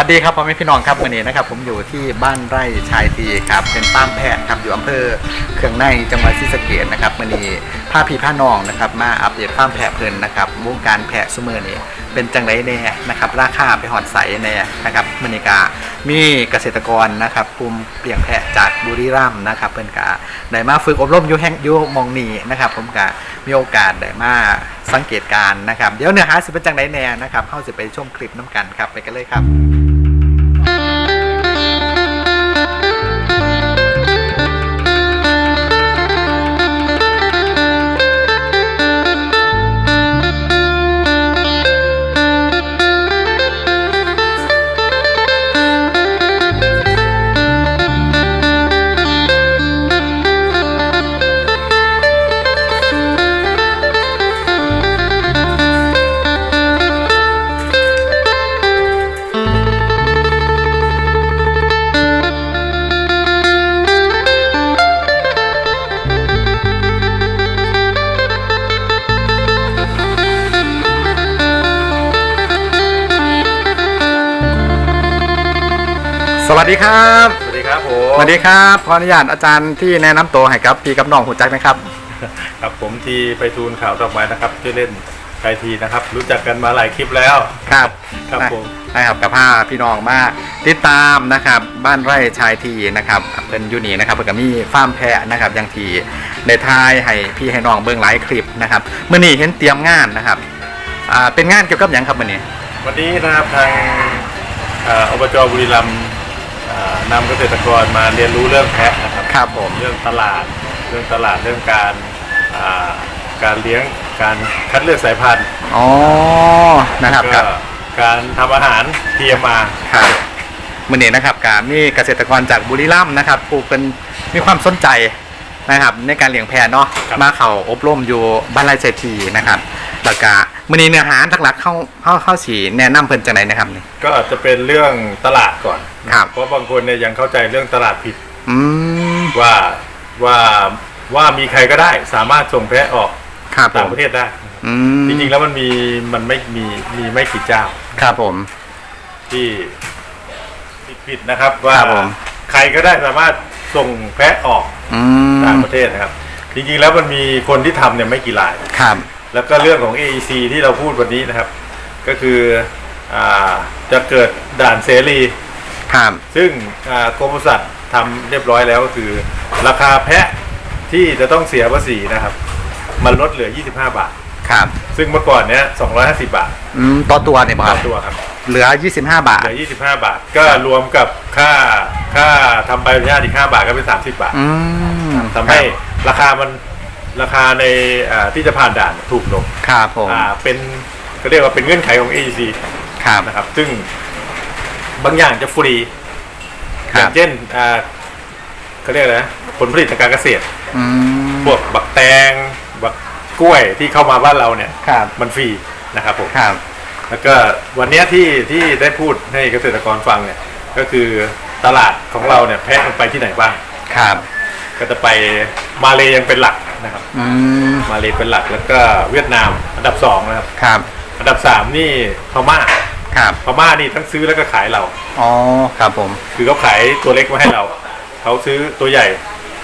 วัสดีครับพ่อแม่พี่น้องครับวันนี้นะครับ ผมอยู่ที่บ้านไร่ชายทีครับ เป็นป้ามแพทย์ครับอยู่อำเภอเคืองในจังหวัดศรีสะเกษนะครับวันนี้ผ้าพีผ้าน้องนะครับ มาอัปเดตป้ามแพทย์เพิ่นนะครับวงการแพทย์ซุมือนี้เป็นจังไรแน่นะครับราคาไปหอดใสแน่นะครับมอนิกามีเกษตรกรนะครับกลุ่มเปลี่ยงแพะจากบุรีรัมย์นะครับเพิ่นกาได้มาฝึกอบรมอยู่แห่งอยู่มองนีนะครับผมกามีโอกาสได้มาสังเกตการนะครับ เดี๋ยวเนื้อหาสิเป็นจังไรแน่นะครับเข้าสิไปชมคลิปน้ำกันครับไปกันเลยครับ ดีครับสวัสดีครับผมสวัสดีครับขออนุญาตอาจารย์ที่แนะนำตัวให้กับพี่กับน้องหูจักนะครับ ครับผมทีไปทูลข่าวดอกไม้นะครับชื่อเล่นไทยทีนะครับ รู้จักกันมาหลายคลิปแล้วครับครับผมนะครับกับผ้าพี่น้องมาติดตามนะครับบ้านไร่ชายทีนะครับเป็นอยูนี่นะครับเพื่อกับมีฟาร์มแพะนะครับอย่างทีในทายให้พี่ให้น้องเบิ่งหลายคลิปนะครับเมื่อนี้เห็นเตรียมงานนะครับอ่าเป็นงานเกี่ยวกับหยังครับมื่อนี้ วันนี้นะครับทางเอ่ออบจบุรีรัมย์เอ่อ นำเกษตรกรมาเรียนรู้เรื่องแพะนะครับครับผมเรื่องตลาดเรื่องตลาดเรื่องการอ่าการเลี้ยงการคัดเลือกสายพันธุ์อ๋อนะครับคก็รับการทำอาหาร TMR ครับมื่อนี้นะครับการมีเกษตรกรจากบุรีรัมย์นะครับปลูกเป็นมีความสนใจนะครับ ในการเลี้ยงแพะเนาะครับมาเขาอบรมอยู่บ้านไร่เศรษฐีนะครับแล้วก็มื่อนี้เนื้อหาหลักๆเข้าเข้าเข้าสีแนะนำเพิ่นจังไหนนะครับนี่ก็อาจจะเป็นเรื่องตลาดก่อน ครับ เพราะบางคนเนี่ยยังเข้าใจเรื่องตลาดผิดอืมว่าว่าว่ามีใครก็ได้สามารถส่งแพะออกครับผต่างมประเทศได้ อืมจริงๆแล้วมันมีมันไม่มีมีไม่กี่เจ้า ครับผม ที่ที่ผิดนะครับว่าครับผม ใครก็ได้สามารถส่งแพะออกอืมต่างประเทศนะครับ จริงๆแล้วมันมีคนที่ทำเนี่ยไม่กี่ราย ครับ แล้วก็เรื่องของ AEC ที่เราพูดวันนี้นะครับ ก็คืออาจะเกิดด่านเสรี ครับซึ่งอ่ากรมปศุสัตว์ทำเรียบร้อยแล้วก็คือ ราคาแพะที่จะต้องเสียภาษีนะครับ มันลดเหลือ 25 บาท ครับซึ่งเมื่อก่อนเนี้ย250 บาทอืมต่อตัวเนี่ยบ่คต่รัอบตัวครับ เหลือ 25 บาท เหลือ 25 บาท ก็รวมกับค่าค่าทำใบอนุญาตอีก5บาทก็เป็น 30 บาทอืมทำให้ราคามันราคาในอ่าที่จะผ่านด่านถูกลงครับผมอ่าเป็นก็เรียกว่าเป็นเงื่อนไขของ AEC ครับ นะครับ ซึ่ง บางอย่างจะฟรีคอรัย่าบงเช่นอ่าเขาเรียกอะไรนะผลผลิตทางการเกษตร อืมพวกบักแตง บักกล้วยที่เข้ามาบ้านเราเนี่ย ครับมันฟรีนะครับผม ครับ แล้วก็วันเนี้ยที่ที่ได้พูดให้เกษตรกรฟังเนี่ย ก็คือตลาดของเราเนี่ยแพะมันไปที่ไหนบ้าง ครับก็จะไปมาเลยังเป็นหลักนะครับ อืมมาเลเป็นหลักแล้วก็เวียดนามอันดับสองนะครับ ครับ อันดับสามนี่พม่า ครับพม่านี่ทั้งซื้อแล้วก็ขายเรา อ๋อครับผม คือเขาขายตัวเล็กมาให้เรา เขาซื้อตัวใหญ่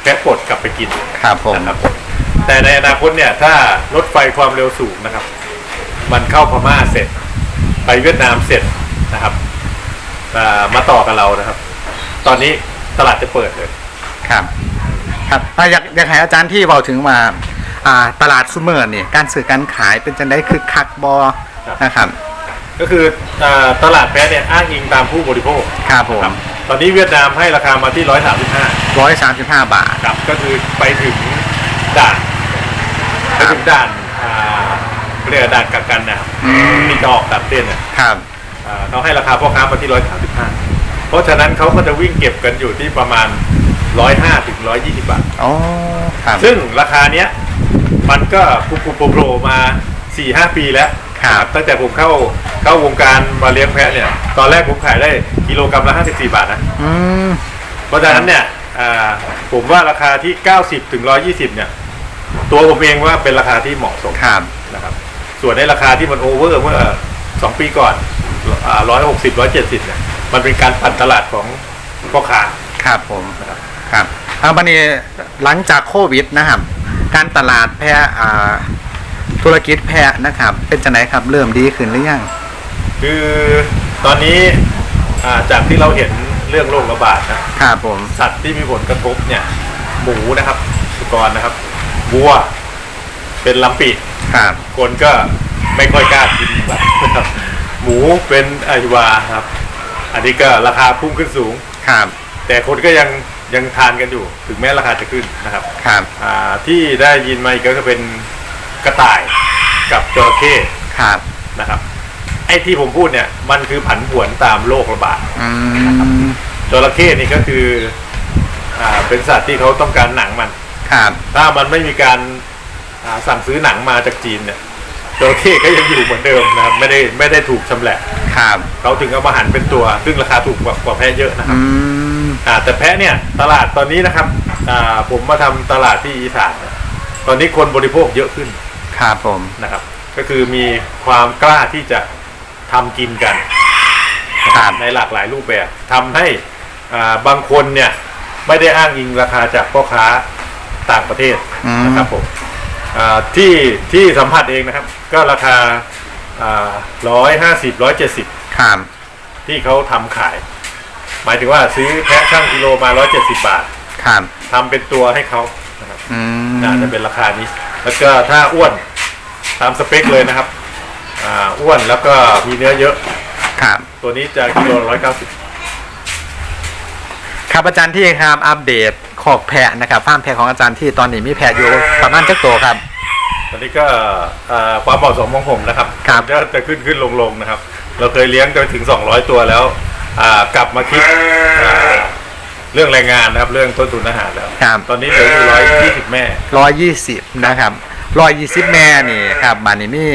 แพะปลดกลับไปกินครับผม นะครับผมแต่ในอนาคตเนี่ยถ้ารถไฟความเร็วสูงนะครับ มันเข้าพม่าเสร็จ ไปเวียดนามเสร็จนะครับอ่ามาต่อกับเรานะครับ ตอนนี้ตลาดจะเปิดเลย ครับ ครับอะอยากอยากให้อาจารย์ที่เบาถึงมาอ่าตลาดซูเมอร์นี่การสื่อการขายเป็นจังได้คือคักบอนะครับ ก็คืออาตลาดแพะเนี่ยอ้างอิงตามผู้บริโภคครับผมครับตอนนี้เวียดนามให้ราคามาที่ 135ร้อยสามสิบห้าบาท ครับก็คือไปถึงด่านไปถึงด่านอ่าเรียกว่าด่านกักกันนะครับอืมที่จะออกต่างประเทศเนี่ยครับ อ่าเขาให้ราคาพ่อค้ามาที่ 135 เพราะฉะนั้นเขาก็จะวิ่งเก็บกันอยู่ที่ประมาณ 105ถึง120 บาท อ๋อ ครับ ซึ่งราคาเนี้ยมันก็ปุบปุบโผล่มา 4-5 ปีแล้ว ครับตั้งแต่ผมเข้าเข้าวงการมาเลี้ยงแพะเนี่ย ตอนแรกผมขายได้กิโลกรัมละ54 บาทนะอืมเพราะฉะนั้นเนี่ยอ่าผมว่าราคาที่ 90ถึง120 เนี่ย ตัวผมเองว่าเป็นราคาที่เหมาะสมครับนะครับ ส่วนในราคาที่มันโอเวอร์เมื่อ2ปีก่อนร้อยหกสิบร้อยเจ็ดสิบเนี่ยผมันเป็นการปั่นตลาดของพ่อค้าครับผมนะครับครับเอาบันนี้หลังจากโควิดนะครับ การตลาดแพะอ่า ธุรกิจแพะนะครับ เป็นจะไหนครับเริ่มดีขึ้นหรือยังคือตอนนี้อ่าจากที่เราเห็นเรื่องโรคระบาดนะครับผม สัตว์ที่มีผลกระทบเนี่ย หมูนะครับ สุกรนะครับวัว เป็นลำปีครับ คนก็ไม่ค่อยกล้ากินนะครับ หมูเป็นอหิวาครับ อันนี้ก็ราคาพุ่งขึ้นสูง ครับ แต่คนก็ยังยังทานกันอยู่ ถึงแม้ราคาจะขึ้นนะครับ ครับ อ่าที่ได้ยินมาอีกก็คือเป็น กระต่ายกับจระเข้ครับนะครับ ไอ้ที่ผมพูดเนี่ย มันคือผันผวนตามโรคระบาดอืมจระเข้นี่ก็คือ อ่าเป็นสัตว์ที่เขาต้องการหนังมัน ครับ ถ้ามันไม่มีการอ่าสั่งซื้อหนังมาจากจีนเนี่ยจระเข้ก็ยังอยู่เหมือนเดิมนะครับไม่ได้ไม่ได้ถูกชำแหละครับเขาถึงเอามาหันเป็นตัว ซึ่งราคาถูกกว่ากว่าแพะเยอะนะครับ อืมอ่าแต่แพะเนี่ยตลาดตอนนี้นะครับอ่าผมมาทำตลาดที่อีสานเนี่ยตอนนี้คนบริโภคเยอะขึ้น ครับผมนะครับ ก็คือมีความกล้าที่จะทำกินกันนะครับในหลากหลายรูปแบบทำให้อ่าบางคนเนี่ยไม่ได้อ้างอิงราคาจากพ่อค้าต่างประเทศอืมนะครับผมอ่าที่ที่สัมผัสเองนะครับ ก็ราคาร้อยห้าสิบร้อยเจ็ดสิบครับที่เขาทำขาย หมายถึงว่าซื้อแพะช่างกิโลมาร้อยเจ็ดสิบาทครับทำเป็นตัวให้เขานะครับอืมน่าจะเป็นราคานี้ แล้วก็ถ้าอ้วนตามสเปคเลยนะครับ อ่าอ้วนแล้วก็มีเนื้อเยอะ ครับ ตัวนี้จะกิโลร้อยเก้าสิบครับอาจารย์ที่ครับอัปเดตขอกแพะนะครับฟาร์มแพะของอาจารย์ที่ตอนนี้มีแพะอยู่ประมาณจักตัวครับ ตอนนี้ก็อ่าความเหมาะสมของผมนะครับครับ จะจะขึ้นขึ้นลงลงนะครับ เราเคยเลี้ยงกันถึง200ตัวแล้ว อ่ากลับมาคิดอ่า เรื่องแรงงานนะครับ เรื่องต้นทุนอาหารแล้ว ครับ ตอนนี้เหลืออยู่ร้อยยี่สิบแม่ ร้อยยี่สิบนะครับร้อยยี่สิบแม่นี่ครับบานนี้มี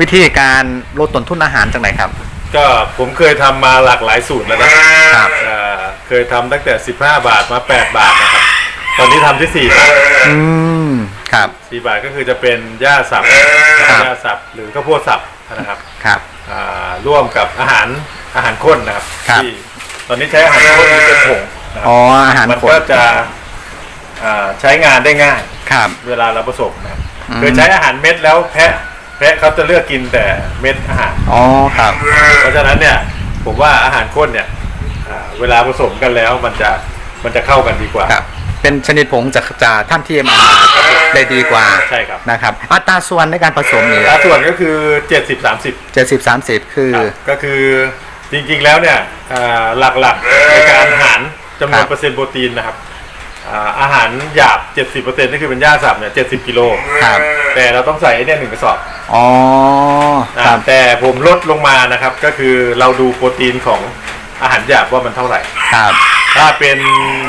วิธีการลดต้นทุนอาหารจังไหนครับ ก็ผมเคยทำมาหลากหลายสูตรแล้วนะครับเอ่อเคยทำตั้งแต่ 15 บาทมา 8 บาทนะครับ ตอนนี้ทำที่ 4 บาท อืมครับ 4 บาทก็คือจะเป็นหญ้าสับครับ หญ้าสับหรือข้าวโพดสับนะครับครับ อ่าร่วมกับอาหารอาหารข้นนะครับครับ ที่ตอนนี้ใช้อาหารข้นที่เป็นผง นะครัอ๋ออาหารมันขนก็จะอ่าใช้งานได้ง่าย ครับเวลาเราผสมนะครับอืมเคยใช้อาหารเม็ดแล้วแพะแพะเขาจะเลือกกินแต่เม็ดอาหาร อ๋อครับ เพราะฉะนั้นเนี่ยผมว่าอาหารข้นเนี่ยอ่าเวลาผสมกันแล้วมันจะมันจะเข้ากันดีกว่า ครับ เป็นชนิดผงจะจะท่านที่มาได้ดีกว่าใช่ครับ นะครับ อัตราส่วนในการผสมนี่สัดส่วนก็คือ 70 30 เจ็ดสิบสามสิบคือครับก็คือจริงๆแล้วเนี่ยอ่าหลักๆในการหาร จำนวนครับเปอร์เซ็นต์โปรตีนนะครับอ่าอาหารหยาบ 70%นี่คือเป็นหญ้าสับเนี่ย70กิโลครับ แต่เราต้องใส่ไอ้เนี่ยหนึ่งกระสอบอ๋อนะครับแต่ผมลดลงมานะครับ ก็คือเราดูโปรตีนของอาหารหยาบว่ามันเท่าไหร่ ครับ ถ้าเป็น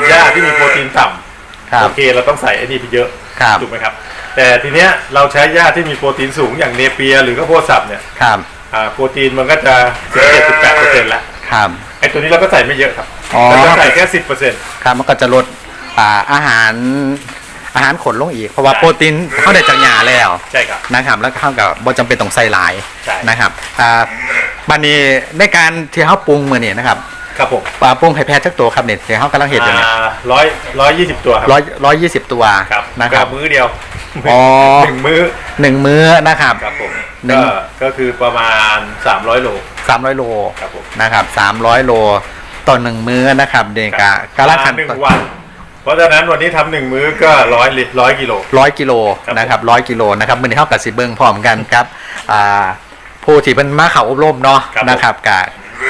หญ้าที่มีโปรตีนต่ำครับ โอเคเราต้องใส่ไอ้นี่ไปเยอะครับ ถูกไหมครับ แต่ทีเนี้ยเราใช้หญ้าที่มีโปรตีนสูงอย่างเนเปีย หรือข้าวโพดสับเนี่ยครับ อ่าโปรตีนมันก็จะ17 18เปอร์เซ็นต์แล้วครับ ไอ้ตัวนี้เราก็ใส่ไม่เยอะครับ อ๋อเราจะใส่แค่10เปอร์เซ็นต์ครับมันก็จะลดอ่าอาหารอาหารขนลงอีกเพราะว่าใช่โปรตีนเขาได้จากหญ้าแล้วใช่ครับนะครับแล้วก็เข้ากับบ่จำเป็นต้องใส่หลายใช่นะครับอ่าบันนี้ในการที่เขาปรุงมือนี่นะครับครับผมอ่าปรุงไข่แพะจักตัวครับเนี่ยที่เขากำลังเห็นอยู่เนี่ยร้อยร้อยยี่สิบตัวครับร้อยร้อยยี่สิบตัวครับนะครับก็มื้อเดียวอ๋อหนึ่งมื้อหนึ่งมื้อนะครับครับผมหนึ่งก็ก็คือประมาณ300โลสามร้อยโลครับผมนะครับสามร้อยโล ต่อหนึ่งมื้อนะครับ เด็กะกำลังขั้นหนึ่งวัน เพราะฉะนั้นวันนี้ทำหนึ่งมื้อก็ร้อยลิตรร้อยกิโลร้อยกิโลครับนะครับร้อยกิโลนะครับมือนี้เท่ากับสิเบิ้งพร้อมกันครับอ่าผู้ที่เป็นมาเขาอบรมเนาะครับผมนะครับกะ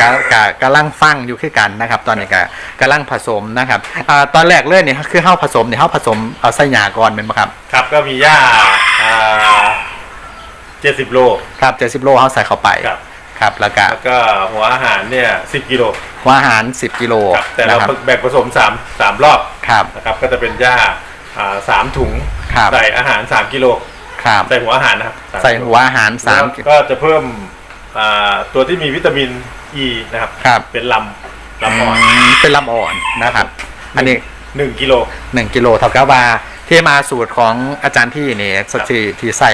กะกะกำลังฟังอยู่คือกันนะครับ ตอนนี้กะกำลังผสมนะครับอ่าตอนแรกเลยเนี่ยคือเข้าผสมเนี่ยเข้าผสมเอาไส้หยาก่อนเป็นไหมครับ ครับก็มีหญ้าเจ็ดสิบโลครับเจ็ดสิบโลเขาใส่เข้าไปครับ ครับแล้วก็แล้วก็หัวอาหารเนี่ยสิบกิโลหัวอาหาร 10 กิโลครับแต่เรานะครับ แบ่งผสมสามสามรอบครับ นะครับ ก็จะเป็นหญ้าอ่าสามถุงครับ ใส่อาหารสามกิโลครับ ใส่หัวอาหารนะครับามใส่หัวอาหารสามแล้วก็จะเพิ่มอ่าตัวที่มีวิตามินอ e ีนะครับ ครับเป็นลำลำอ่อนอืมเป็นลำอ่อนนะครับ อันนี้ หนึ่งกิโลหนึ่งกิโลเท่ากับว่าที่มาสูตรของอาจารย์ที่นี่สครับที่ที่ใส่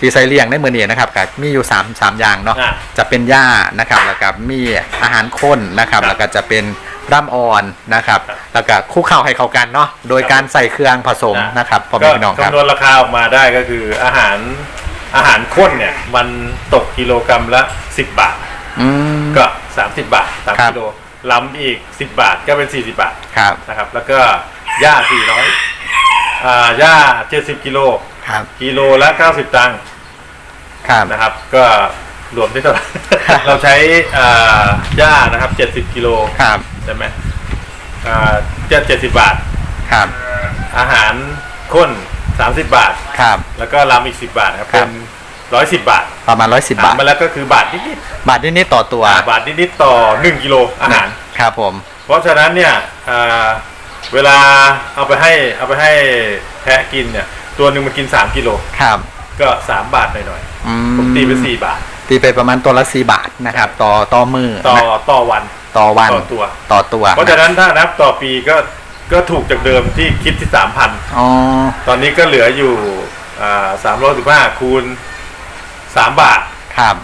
ที่ใส่เลี้ยงในมือนี้นะครับก็มีอยู่3 3อย่างเนาะอะจะเป็นหญ้านะครับแล้วก็มีอาหารข้นนะครับครับแล้วก็จะเป็นร่ำอ่อนนะครับครับ แล้วก็คลุกเข้าให้เข้ากันเนาะโดยการใส่เครื่องผสมนะครับพ่อแม่พี่น้องครับ คำนวณราคาออกมาได้ก็คืออาหารอาหารข้นเนี่ย มันตกกิโลกรัมละ 10 บาท อืม ก็ 30 บาทสามครับ กิโลล้ำอีก 10 บาทก็เป็น 40 บาทครับ นะครับ แล้วก็หญ้า400อ่าหญ้า70กิโล ครับกิโลละ 90 ตังค์ครับนะครับ ก็รวมที่เท่าไหร่ เราใช้อ่าหญ้านะครับ 70กิโลครับใช่ไหมอ่าจะ70บาท ครับ อาหารข้น 30 บาท ครับ แล้วก็ลำอีก 10 บาทครับ ครัเป็บ น 110 บาทประมาณ110บาทหารมาแล้วก็คือบาทนิดบาทนิดๆต่อตัวๆบาทนิดๆต่อ 1 กิโลอาหาร ครับผม เพราะฉะนั้นเนี่ยอ่าเวลาเอาไปให้เอาไปให้แพะกินเนี่ย ตัวหนึ่งมันกิน3กิโลครับ ก็3บาทหน่อยอืๆผมตีเป็น4บาท ตีไปประมาณตัวละ4บาทนะครับ ต่อต่อมือต่อนะต่อวัน ต่อวันต่อตัว ต่อตัวเพราะฉะนั้นถ้านับต่อปีก็ก็ถูกจากเดิมที่คิดที่3,000อ๋อตอนนี้ก็เหลืออยู่สามร้อยสิบห้าคูณ3บาท ครับ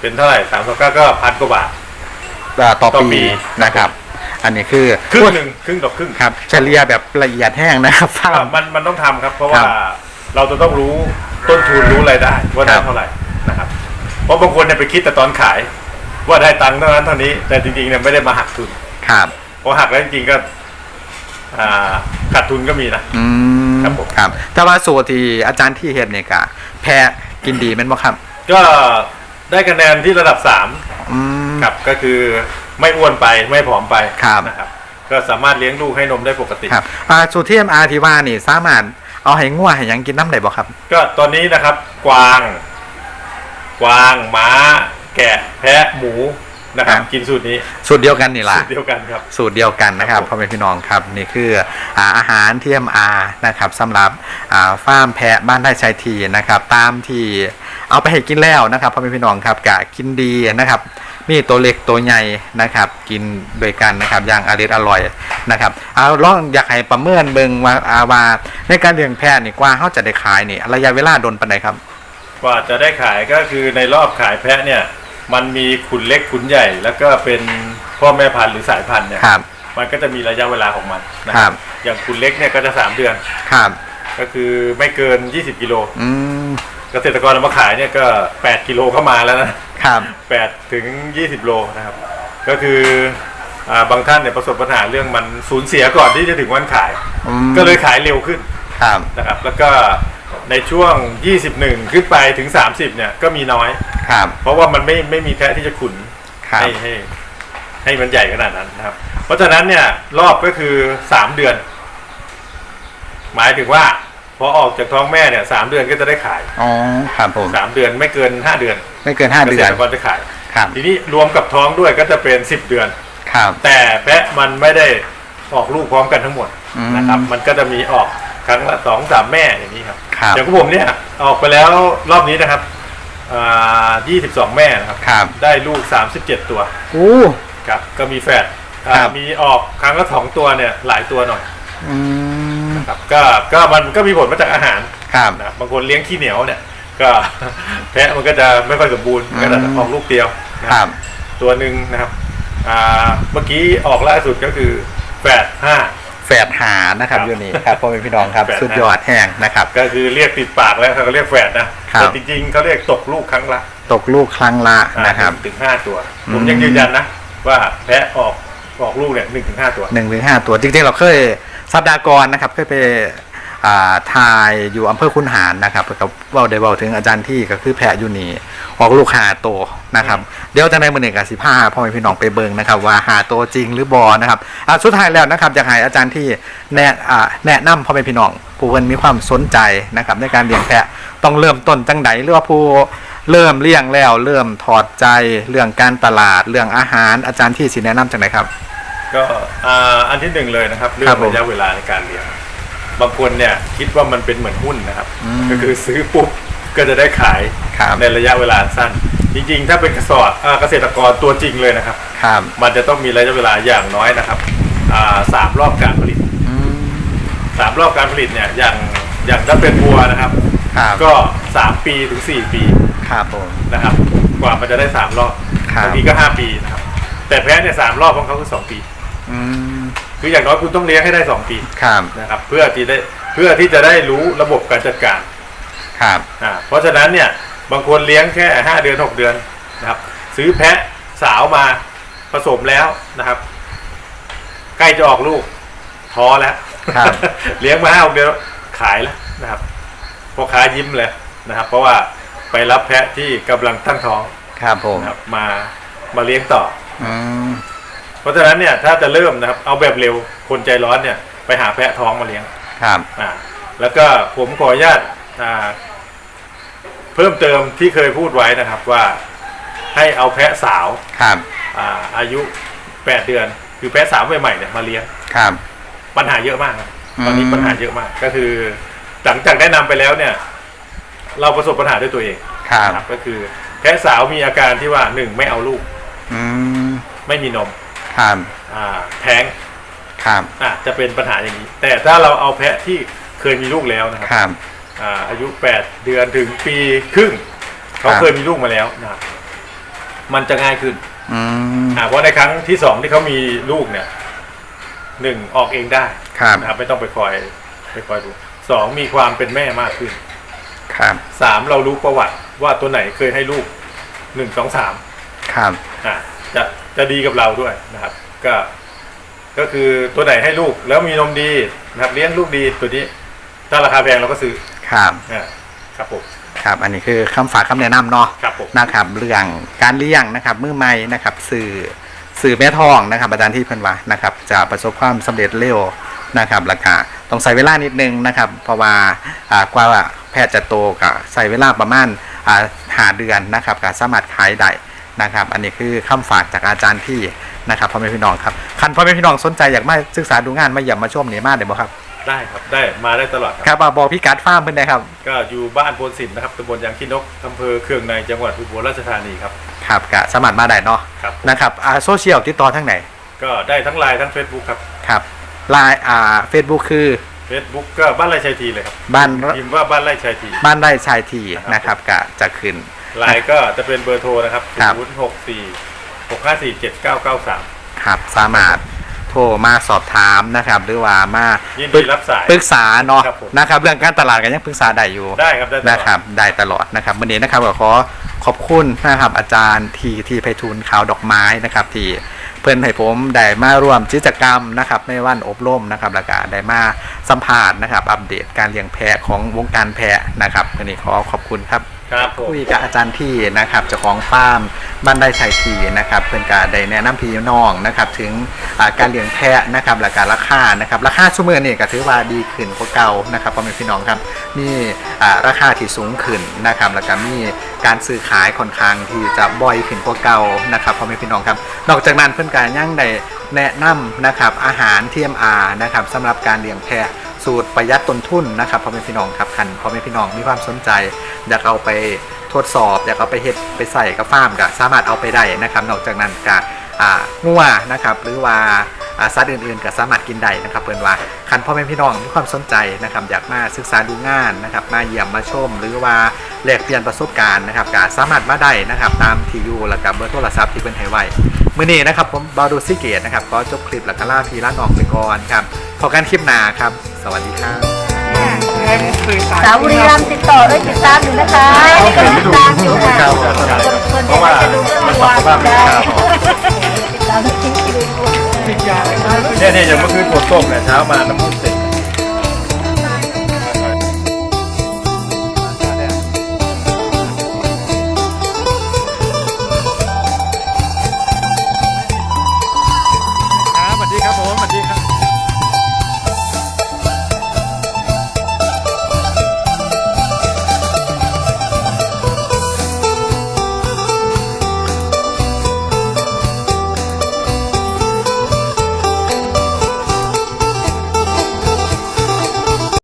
เป็นเท่าไหร่สามร้อยเก้าก็พันกว่าบาท เอ่อต่อต่อปีปี นะครับ อันนี้คือครึ่งหนึ่งครึ่งต่อครึ่งครับเฉลี่ยแบบละเอียดแห้งนะครับฟาอะร์มมันมันต้องทำครับ เพราะครัว่าบเราจะต้องรู้ต้นทุนรู้รายได้ว่าได้ครับเท่าไหร่นะครับ เพราะบางคนเนี่ยไปคิดแต่ตอนขาย ว่าได้ตังค์เท่านั้นเท่านี้แต่จริงๆเนี่ยไม่ได้มาหักทุนครับพอหักแล้วจริงๆก็อ่าขาดทุนก็มีนะอืมครับผมครับ แต่ว่าสูตรที่อาจารย์ที่เฮ็ดเนี่ยกะแพ้กินดีแม่นบ่ครับ ก็ได้คะแนนที่ระดับสามอืมครับก็คือ ไม่อ้วนไปไม่ผอมไปครับ นะครับ ก็สามารถเลี้ยงลูกให้นมได้ปกติ ครับอ่าสูตรที่ MR ที่ว่านี่สามารถเอาให้งัวให้หยังกินน้ำได้บ่ครับ ก็ตอนนี้นะครับ กวาง กวางม้า แกะแพะหมูนะครับ ครับ กินสูตรนี้สูตรเดียวกันนี่ล่ะ สูตรเดียวกันครับ สูตรเดียวกันนะครับครับผมพ่อแม่พี่น้องครับนี่คืออ่าอาหารที่ MR นะครับสำหรับอ่าฟาร์มแพะบ้านได้ชายทีนะครับ ตามที่เอาไปให้กินแล้วนะครับพ่อแม่พี่น้องครับกะกินดีนะครับ มีตัวเล็กตัวใหญ่นะครับ กินด้วยกันนะครับอย่างอร่อยอร่อยนะครับเอาลองอยากให้ประเมินเบิงว่าอาว่าในการเลี้ยงแพะนี่กว่าเขาจะได้ขายนี่ระยะเวลาโดนปานใดครับ กว่าจะได้ขายก็คือในรอบขายแพะเนี่ย มันมีขุนเล็กขุนใหญ่ แล้วก็เป็นพ่อแม่พันธุ์หรือสายพันธุ์เนี่ยครับ มันก็จะมีระยะเวลาของมันนะครับอย่างขุนเล็กเนี่ยก็จะสามเดือน ครับก็คือไม่เกิน 20กิโล อืม เกษตรกรเอามาขายเนี่ยก็ 8 กิโลเข้ามาแล้วนะครับ8ถึง 20 โลนะครับ ก็คืออ่าบางท่านเนี่ยประสบปัญหาเรื่องมันสูญเสียก่อนที่จะถึงวันขาย อืมก็เลยขายเร็วขึ้นครับนะครับ แล้วก็ในช่วง 21 ขึ้นไปถึง 30 เนี่ยก็มีน้อย ครับ เพราะว่ามันไม่ไม่มีแพะที่จะขุนครับ ให้ให้ให้มันใหญ่ขนาดนั้นนะครับ เพราะฉะนั้นเนี่ยรอบก็คือ3เดือน หมายถึงว่า พอออกจากท้องแม่เนี่ยสามเดือนก็จะได้ขายอ๋อครับผมสามเดือนไม่เกิน5เดือน ไม่เกินห้าเกเดืษอนตรกรจะขายครับทีนี้รวมกับท้องด้วยก็จะเป็น10เดือนครับแต่แพะมันไม่ได้ออกลูกพร้อมกันทั้งหมดอืมนะครับ มันก็จะมีออกครั้งละสองสามแม่อย่างนี้ครับครับอย่างของผมเนี่ยออกไปแล้วรอบนี้นะครับอ่า22แม่นะครับครับได้ลูก37ตัวอู้ครับก็มีแฝดอ่าครับมีออกครั้งละสองตัวเนี่ยหลายตัวหน่อย อืม ครับก็ก็มันก็มีผลมาจากอาหารครับนะครับบางคนเลี้ยงขี้เหนียวเนี่ยก็แพะมันก็จะไม่ค่อยสมบูรณ์มันก็จะอืมออกลูกเดียวนะคครัรับบตัวหนึ่งนะครับอ่าเมื่อกี้ออกล่าสุดก็คือแฝดห้าแฝดหานะครับครับอยู่นี่ครับพ่อแม่พี่น้องครับแฝดหาสุดยอดแห้งนะครับ ก็คือเรียกติดปากแล้วเขาก็เรียกแฝดนะครับแต่จริงๆเขาเรียกตกลูกครั้งละ ตกลูกครั้งละนะครับหงถึงห้าตัวอืมผมยังยืนยันนะว่าแพะออกออกลูกเนี่ยหนึ่งถึงห้าตัวหนึ่งถึงห้าตัวจริงๆเราเคย สัปดาห์ก่อนนะครับเคยไปอ่าทายอยู่อำเภอคุนหารนะครับกับเว่าได้เว่าถึงอาจารย์ที่ก็คือแพะอยู่นี่ออกลูกหาโตนะครับเดี๋ยวจะในมือหนึ่งกับสิบห้าพ่อแม่พี่น้องไปเบิงนะครับ ว่าหาโตจริงหรือบอนะครับสุดท้ายแล้วนะครับอยากให้อาจารย์ที่แนะแนะนำพ่อแม่พี่น้องผู้คนมีความสนใจนะครับ ในการเลี้ยงแพะต้องเริ่มต้นจังไดหรือว่าผู้เริ่มเลี้ยงแล้ว เริ่มถอดใจเรื่องการตลาดเรื่องอาหารอาจารย์ที่สิแนะนำจังไดครับ ก็อ่าอันที่หนึ่งเลยนะครับเรื่ครัองบผมระยะเวลาในการเลี้ยงบางคนเนี่ยคิดว่ามันเป็นเหมือนหุ้นนะครับ อืมก็คือซื้อปุ๊บก็จะได้ขายครับ ในระยะเวลาสั้น จริงๆ ถ้าเป็นเกษตรอ่าเกษตรกรตัวจริงเลยนะครับ ครับมันจะต้องมีระยะเวลาอย่างน้อยนะครับอ่าสามรอบการผลิตอืมสามรอบการผลิตเนี่ยอย่างอย่างถ้าเป็นวัวนะครับคครับก็สามปีถึงสี่ปี ครับผม นะครับกว่ามันจะได้สามรอบครับ บางทีก็ห้าปีนะครับแต่แพ้เนี่ยสามรอบของเขาคือสองปี อืมคืออย่างน้อยคุณต้องเลี้ยงให้ได้สองปีครับนะครับ เพื่อที่ได้เพื่อที่จะได้รู้ระบบการจัดการครับอ่าเพราะฉะนั้นเนี่ยบางคนเลี้ยงแค่ห้าเดือนหกเดือนนะครับ ซื้อแพะสาวมาผสมแล้วนะครับ ใกล้จะออกลูกท้อแล้วครับเลี้ยงมาห้าหกเดือนขายแล้วนะครับพ่อค้ายิ้มเลยนะครับ เพราะว่าไปรับแพะที่กำลังตั้งท้องครับผมนะครับมามาเลี้ยงต่ออืมเพ ราะฉะนั้นเนี่ยถ้าจะเริ่มนะครับเอาแบบเร็วคนใจร้อนเนี่ยไปหาแพะท้องมาเลี้ยงครับอ่าแล้วก็ผมขออนุญาตอ่าเพิ่มเติมที่เคยพูดไว้นะครับว่าให้เอาแพะสาวครับอ่าอายุ8เดือน คือแพะสาวใหม่ๆเนี่ยมาเลี้ยงครับปัญหาเยอะมากครับตอนนี้อืมปัญหาเยอะมากก็คือหลังจากแนะนำไปแล้วเนี่ย เราประสบปัญหาด้วยตัวเองครับนะครับก็คือแพะสาวมีอาการที่ว่าหนึ่งไม่เอาลูก อืมไม่มีนม ครับอ่าแท้งครับอะจะเป็นปัญหาอย่างนี้ แต่ถ้าเราเอาแพะที่เคยมีลูกแล้วนะครับครับอ่าอายุ 8 เดือนถึงปีครึ่งเขาครับเคยมีลูกมาแล้วนะครับมันจะง่ายขึ้นอืมอ่าเพราะในครั้งที่สองที่เขามีลูกเนี่ยหนึ่งออกเองได้ครับนะครับไม่ต้องไปคอยไปคอยดูสองมีความเป็นแม่มากขึ้นครับสามเรารู้ประวัติว่าตัวไหนเคยให้ลูกหนึ่งสองสามครับอ่า จะจะดีกับเราด้วยนะครับ ก็ก็คือตัวไหนให้ลูกแล้วมีนมดีนะครับ เลี้ยงลูกดีตัวนี้ ถ้าราคาแพงเราก็ซื้อครับอ่าครับผมครับ อันนี้คือคำฝากคำแนะนำเนาะครับผมนะครับ เรื่องการเลี้ยงนะครับมือใหม่นะครับ สื่อสื่อแม่ทองนะครับอาจารย์ที่เพิ่นว่านะครับ จะประสบความสำเร็จเร็วนะครับแล้วก็ต้องใส่เวลานิดนึงนะครับ เพราะว่าอ่ากว่าแพทย์จะโตก็ใส่เวลาประมาณอ่าหาเดือนนะครับก็สามารถขายได้ นะครับ อันนี้คือคำฝากจากอาจารย์ที่นะครับพ่อแม่พี่น้องครับคันพ่อแม่พี่น้องสนใจอยากมาศึกษาดูงานมาเยี่ยมมาชมนี่มาได้บ่ครับได้ครับได้มาได้ตลอดครับครับอ่าบอกพี่กัดฟาร์มเพิ่นได้ครับ ก็อยู่บ้านโพนสินนะครับตำบลยางขี้นกอำเภอเครื่องในจังหวัดอุบลราชธานีครับครับก็สามารถมาได้เนาะครับนะครับอ่าโซเชียลติดต่อทางไหน ก็ได้ทั้งไลน์ทั้ง Facebook ครับครับไลน์อ่าเฟซบุ๊กคือ Facebook ก็บ้านไร่ชัยทีเลยครับบ้านพิมพ์ว่าบ้านไร่ชัยทีบ้านไร่ชายทีนะครับก็จะขึ้น ไลน์ก็จะเป็นเบอร์โทรนะครับครับ0 6 4 6 5 4 7 9 9 3ครับสามารถโทรมาสอบถามนะครับ หรือว่ามายินปรึดีกรับสายปรึกษาเนาะครับผม นะครับ เรื่องการตลาดกันยังปรึกษาได้อยู่ ได้ครับ ได้ตลอด นะครับได้ตลอดนะครับวันนี้นะครับก็ขอขอบคุณนะครับอาจารย์ทีทีไพฑูรย์ขาวดอกไม้นะครับ ที่เพื่อนให้ผมได้มาร่วมกิจกรรมนะครับในวันอบรมนะครับแล้วก็ได้มาสัมภาษณ์นะครับ อัปเดตการเลี้ยงแพะของวงการแพะนะครับวันนี้ขอขอบคุณครับ ครับผมคุยกับอาจารย์ที่นะครับเจ้าของฟาร์มบ้านได้ชัยทีนะครับเพื่อนกาได้แนะนำพี่น้องนะครับถึงอ่าการเลี้ยงแพะนะครับและการราคานะครับราคาชั่วโมงนี่ก็ถือว่าดีขึ้นกว่าเก่านะครับพ่อแม่พี่น้องครับมีอ่าราคาที่สูงขึ้นนะครับแล้วก็มีการซื้อขายค่อนข้างที่จะบ่อยขึ้นกว่าเก่านะครับพ่อแม่พี่น้องครับ นอกจากนั้นเพื่อนการย่างได้แนะนำนะครับอาหาร TMR นะครับสำหรับการเลี้ยงแพะ สูตรประหยัดต้นทุนนะครับพ่อแม่พี่น้องครับคันพ่อแม่พี่น้องมีความสนใจอยากเอาไปทดสอบอยากเอาไปเฮ็ดไปใส่กับฟาร์มก็สามารถเอาไปได้นะครับ นอกจากนั้นก็อ่างัวนะครับหรือว่า สัตว์อื่นๆก็สามารถกินได้นะครับเพิ่นว่าคันพ่อแม่พี่น้องมีความสนใจนะครับอยากมาศึกษาดูงานนะครับมาเยี่ยมมาชม หรือว่าแลกเปลี่ยนประสบการณ์นะครับก็สามารถมาได้นะครับตามที่อยู่แล้วก็เบอร์โทรศัพท์ที่เพิ่นให้ไว้มื่อนี้นะครับผมบาดูซิเกตนะครับก็จบคลิปแล้วก็ล่าพีล่าน้องไปก่อนครับพอกันคลิปหน้าครับ สวัสดีครับสาวบุรีรัมย์ติดต่อด้วยติดตามอยู่นะคะนี่ก็ติดตามอยู่ค่ะครับส่วนใหญ่จะดูเรื่องรางวัลได้ เนี่ยเนี่ยอย่างเมื่อคืนฝนตกเนี่ยเช้ามาน้ำมูกเต็